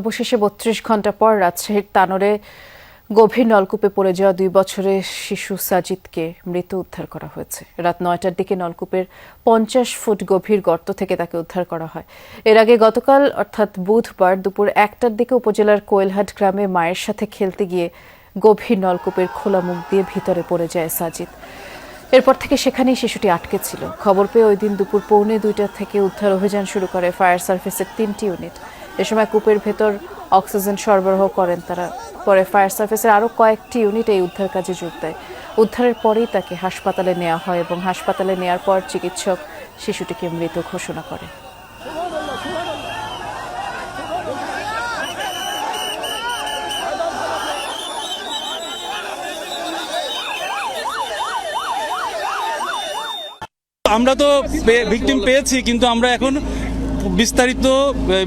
অবশেষে বত্রিশ ঘণ্টা পর রাজশাহীর তানোরে গভীর নলকূপে পড়ে যাওয়া দুই বছরের শিশু সাজিদকে মৃত উদ্ধার করা হয়েছে। রাত নয়টার দিকে নলকূপের পঞ্চাশ ফুট গভীর গর্ত থেকে তাকে উদ্ধার করা হয়। এর আগে গতকাল, অর্থাৎ বুধবার দুপুর একটার দিকে উপজেলার কোয়েলহাট গ্রামে মায়ের সাথে খেলতে গিয়ে গভীর নলকূপের খোলা মুখ দিয়ে ভিতরে পড়ে যায় সাজিদ। এরপর থেকে সেখানেই শিশুটি আটকে ছিল। খবর পেয়ে ওই দিন দুপুর পৌনে দুইটা থেকে উদ্ধার অভিযান শুরু করে ফায়ার সার্ভিসের তিনটি ইউনিট। এ সময় কূপের ভেতর অক্সিজেন সরবরাহ করেন তারা। পরে ফায়ার সার্ভিসের আরও কয়েকটি ইউনিট এই উদ্ধার কাজে যোগ দেয়। উদ্ধারের পরেই তাকে হাসপাতালে নেওয়া হয় এবং হাসপাতালে নেওয়ার পর চিকিৎসক শিশুটিকে মৃত ঘোষণা করে। আমরা তো ভিকটিম পেয়েছি, কিন্তু আমরা এখন বিস্তারিত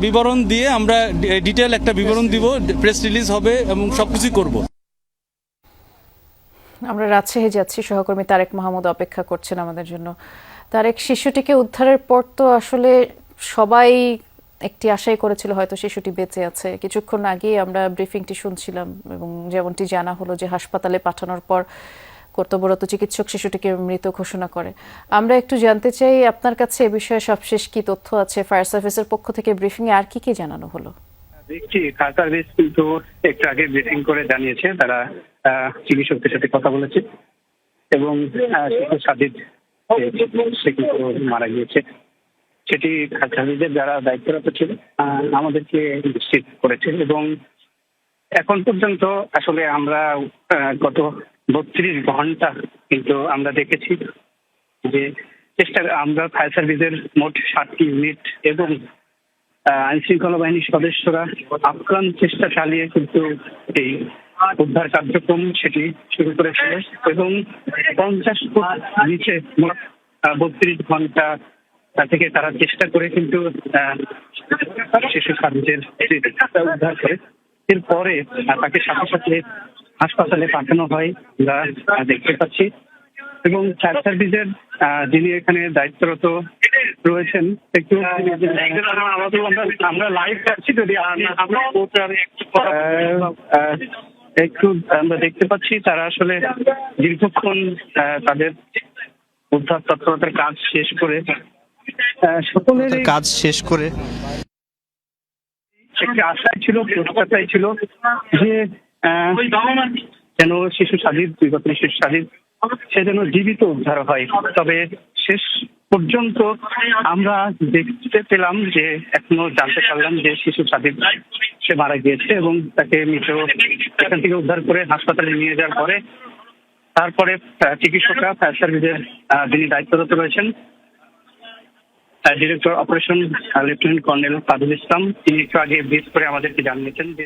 বিবরণ দিয়ে আমরা ডিটেল একটা বিবরণ দিব প্রেস রিলিজ হবে এবং সবকিছুই করব। আমরা রাজশাহী যাচ্ছি সহকর্মী তারেক মাহমুদ অপেক্ষা করছেন আমাদের জন্য। তারেক শিশুটিকে উদ্ধারের পর তো আসলে সবাই একটি আশাই করেছিল হয়তো শিশুটি বেঁচে আছে। কিছুক্ষণ আগেই আমরা ব্রিফিংটি শুনছিলাম এবং যেমনটি জানা হলো যে হাসপাতালে পাঠানোর পর কর্তব্যরত চিকিৎসক শিশুটিকে মৃত ঘোষণা করে। আমরা একটু জানতে চাই, আপনার কাছে এ বিষয়ে সবশেষ কি তথ্য আছে? ফায়ার সার্ভিসের পক্ষ থেকে ব্রিফিং এ আর কি কি জানানো হলো? দেখছি, ফায়ার সার্ভিস কিন্তু একটু আগে ব্রিফিং করে জানিয়েছে, তারা চিকিৎসকদের সাথে কথা বলেছে এবং সাদিদ মারা গিয়েছে। সেটি সার্ভিসের যারা দায়িত্বরত ছিল আমাদেরকে নিশ্চিত করেছে এবং এখন পর্যন্ত আসলে আমরা গত বত্রিশ ঘণ্টা কিন্তু আমরা দেখেছি যে চেষ্টা আমরা ফায়ার সার্ভিসের মোট ষাটটি ইউনিট এবং আইন শৃঙ্খলা বাহিনীর সদস্যরা আপ্রাণ চেষ্টা চালিয়ে কিন্তু এই উদ্ধার কার্যক্রম সেটি শুরু করেছিল এবং পঞ্চাশ ফুট নিচে বত্রিশ ঘণ্টা থেকে তারা চেষ্টা করে কিন্তু শিশু সার্ভিসের উদ্ধার করে, এরপরে তাকে সাথে সাথে হাসপাতালে পাঠানো হয় আহ, দেখতে পাচ্ছি। এবং ফায়ার সার্ভিসের আহ, যিনি এখানে দায়িত্বরত রয়েছেন একটু আমরা- আমরা লাইভ যাচ্ছি যদি একটু আমরা দেখতে পাচ্ছি তারা আসলে দীর্ঘক্ষণ আহ, তাদের উদ্ধার তৎপরতার কাজ শেষ করে আহ, সকলের কাজ শেষ করে। একটি আশাই ছিল প্রত্যাশাই ছিল যে যেন শিশু স্বাধীন দুই বছরের শিশু স্বাধীন সে যেন জীবিত উদ্ধার হয়। তবে শেষ পর্যন্ত আমরা দেখতে পেলাম যে এখনও জানতে পারলাম যে শিশু স্বাধীন সে মারা গিয়েছে এবং তাকে মৃত এখান থেকে উদ্ধার করে হাসপাতালে নিয়ে যাওয়ার পরে তারপরে চিকিৎসকরা ফায়ার সার্ভিসের যিনি দায়িত্বরত রয়েছেন director operation lieutenant colonel Kadul Islam তিনি একটু আগে ব্রিজ করে আমাদেরকে জানিয়েছেন যে